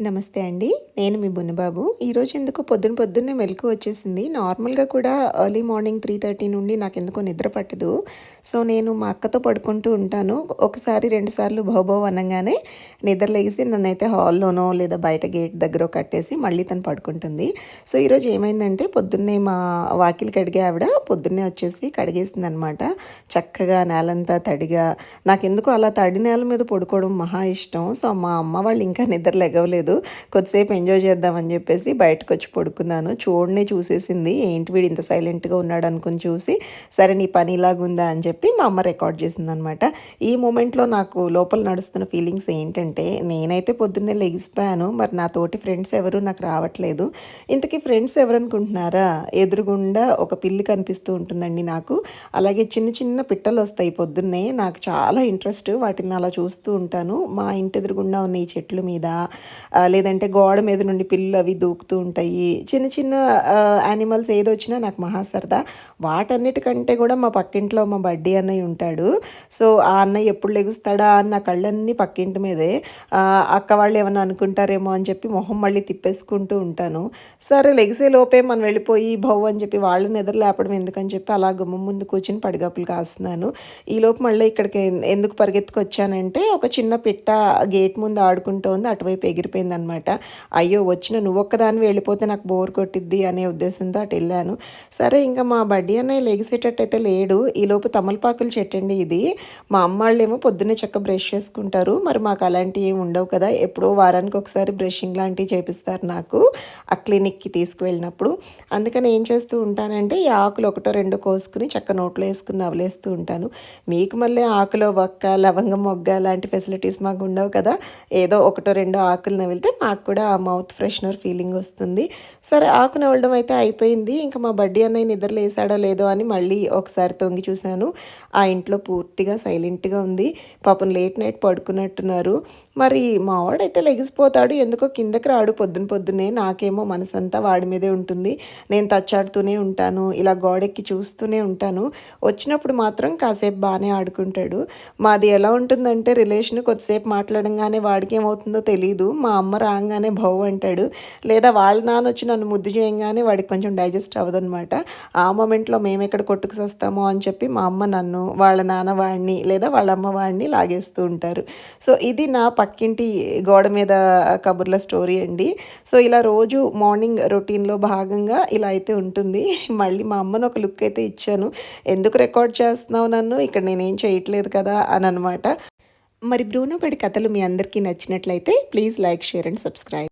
నమస్తే అండి. నేను మీ బున్నబాబు. ఈరోజు ఎందుకో పొద్దున పొద్దున్నే మెలకు వచ్చేసింది. నార్మల్గా కూడా ఎర్లీ మార్నింగ్ త్రీ థర్టీ నుండి నాకు ఎందుకో నిద్ర పట్టదు. సో నేను మా అక్కతో పడుకుంటూ ఉంటాను. ఒకసారి రెండు సార్లు అనగానే నిద్ర లేసి నన్నైతే హాల్లోనో లేదా బయట గేట్ దగ్గర కట్టేసి మళ్ళీ తను పడుకుంటుంది. సో ఈరోజు ఏమైందంటే పొద్దున్నే మా వాకిలి కడిగే ఆవిడ పొద్దున్నే వచ్చేసి కడిగేసింది అనమాట చక్కగా నేలంతా తడిగా. నాకెందుకో అలా తడి నేల మీద పడుకోవడం మహా ఇష్టం. సో మా అమ్మ వాళ్ళు ఇంకా నిద్ర లెగవలేదు. లేదు కొద్దిసేపు ఎంజాయ్ చేద్దామని చెప్పేసి బయటకు వచ్చి పడుకున్నాను. చూడనే చూసేసింది. ఏంటి వీడు ఇంత సైలెంట్గా ఉన్నాడు అనుకుని చూసి సరే నీ పని ఇలాగుందా అని చెప్పి మా అమ్మ రికార్డ్ చేసింది అనమాట ఈ మూమెంట్లో నాకు లోపల నడుస్తున్న ఫీలింగ్స్ ఏంటంటే నేనైతే పొద్దున్నే లెగిసిపోయాను. మరి నా తోటి ఫ్రెండ్స్ ఎవరు నాకు రావట్లేదు. ఇంతకీ ఫ్రెండ్స్ ఎవరనుకుంటున్నారా? ఎదురుగుండా ఒక పిల్లి కనిపిస్తూ ఉంటుందండి నాకు. అలాగే చిన్న చిన్న పిట్టలు వస్తాయి పొద్దున్నే. నాకు చాలా ఇంట్రెస్ట్ వాటిని అలా చూస్తూ ఉంటాను. మా ఇంటి ఎదురుగుండా ఉన్న ఈ చెట్ల మీద లేదంటే గోడ మీద నుండి పిల్లలు అవి దూకుతూ ఉంటాయి. చిన్న చిన్న యానిమల్స్ ఏది వచ్చినా నాకు మహా సరదా వాటన్నిటికంటే కూడా మా పక్కింట్లో మా బడ్డీ అన్నయ్య ఉంటాడు. సో ఆ అన్నయ్య ఎప్పుడు లెగుస్తాడా అన్న కళ్ళన్నీ పక్కింటి మీదే. అక్క వాళ్ళు ఏమైనా అనుకుంటారేమో అని చెప్పి మొహం మళ్ళీ తిప్పేసుకుంటూ ఉంటాను. సరే లెగిసే లోపే మనం వెళ్ళిపోయి భవ్ అని చెప్పి వాళ్ళని ఎదురు లేపడం ఎందుకని చెప్పి అలా గుమ్మ ముందు కూర్చుని పడిగాపులు కాస్తున్నాను. ఈ లోపు మళ్ళీ ఇక్కడికి ఎందుకు పరిగెత్తుకొచ్చానంటే ఒక చిన్న పిట్ట గేట్ ముందు ఆడుకుంటోంది అటువైపు ఎగిరిపోయింది. అనమాట అయ్యో వచ్చిన నువ్వు ఒక్కదాన్ని వెళ్ళిపోతే నాకు బోర్ కొట్టిద్ది అనే ఉద్దేశంతో అటు వెళ్ళాను. సరే ఇంకా మా బడ్డీ అన్నయ్య లెగిసేటట్టు అయితే లేడు ఈలోపు తమలపాకులు చెట్టండి ఇది. మా అమ్మాళ్ళేమో పొద్దున్నే చక్క బ్రష్ చేసుకుంటారు. మరి మాకు అలాంటివి ఏమి ఉండవు కదా. ఎప్పుడో వారానికి ఒకసారి బ్రషింగ్ లాంటివి చేపిస్తారు నాకు ఆ క్లినిక్కి తీసుకువెళ్ళినప్పుడు. అందుకని ఏం చేస్తూ ఉంటానంటే ఈ ఆకులు ఒకటో రెండో కోసుకుని చక్క నోట్లో వేసుకుని నవలేస్తూ ఉంటాను. మీకు మళ్ళీ ఆకులో వక్క లవంగం మొగ్గ లాంటి ఫెసిలిటీస్ మాకు ఉండవు కదా. ఏదో ఒకటో రెండో ఆకులు నవిలితే వెళ్తే మాకు కూడా ఆ మౌత్ ఫ్రెషనర్ ఫీలింగ్ వస్తుంది. సరే ఆకు నవ్వడం అయితే అయిపోయింది. ఇంకా మా బడ్డీ అన్నయ్య నిద్ర లేసాడో లేదో అని మళ్ళీ ఒకసారి తొంగి చూశాను. ఆ ఇంట్లో పూర్తిగా సైలెంట్గా ఉంది. పాపం లేట్ నైట్ పడుకున్నట్టున్నారు. మరి మా వాడైతే లెగిసిపోతాడు ఎందుకో కిందకి రాడు పొద్దున పొద్దునే. నాకేమో మనసంతా వాడి మీదే ఉంటుంది. నేను తచ్చాడుతూనే ఉంటాను. ఇలా గోడెక్కి చూస్తూనే ఉంటాను. వచ్చినప్పుడు మాత్రం కాసేపు బాగానే ఆడుకుంటాడు. మాది ఎలా ఉంటుందంటే రిలేషన్ కొద్దిసేపు మాట్లాడంగానే వాడికి ఏమవుతుందో తెలియదు మా అమ్మ అమ్మ రాగానే భౌ అంటాడు. లేదా వాళ్ళ నాన్న వచ్చి నన్ను ముద్దు చేయంగానే వాడికి కొంచెం డైజెస్ట్ అవ్వదనమాట ఆ మూమెంట్లో మేము ఎక్కడ కొట్టుకు వస్తామో అని చెప్పి మా అమ్మ నన్ను వాళ్ళ నాన్న వాడిని లేదా వాళ్ళ అమ్మ వాడిని లాగేస్తూ ఉంటారు. సో ఇది నా పక్కింటి గోడ మీద కబుర్ల స్టోరీ అండి. సో ఇలా రోజు మార్నింగ్ రొటీన్లో భాగంగా ఇలా అయితే ఉంటుంది. మళ్ళీ మా అమ్మను ఒక లుక్ అయితే ఇచ్చాను. ఎందుకు రికార్డ్ చేస్తున్నావు నన్ను? ఇక్కడ నేనేం చేయట్లేదు కదా అని అనమాట మరి బ్రూనో గడి కథలు మీ అందరికీ నచ్చినట్లయితే please like share and subscribe.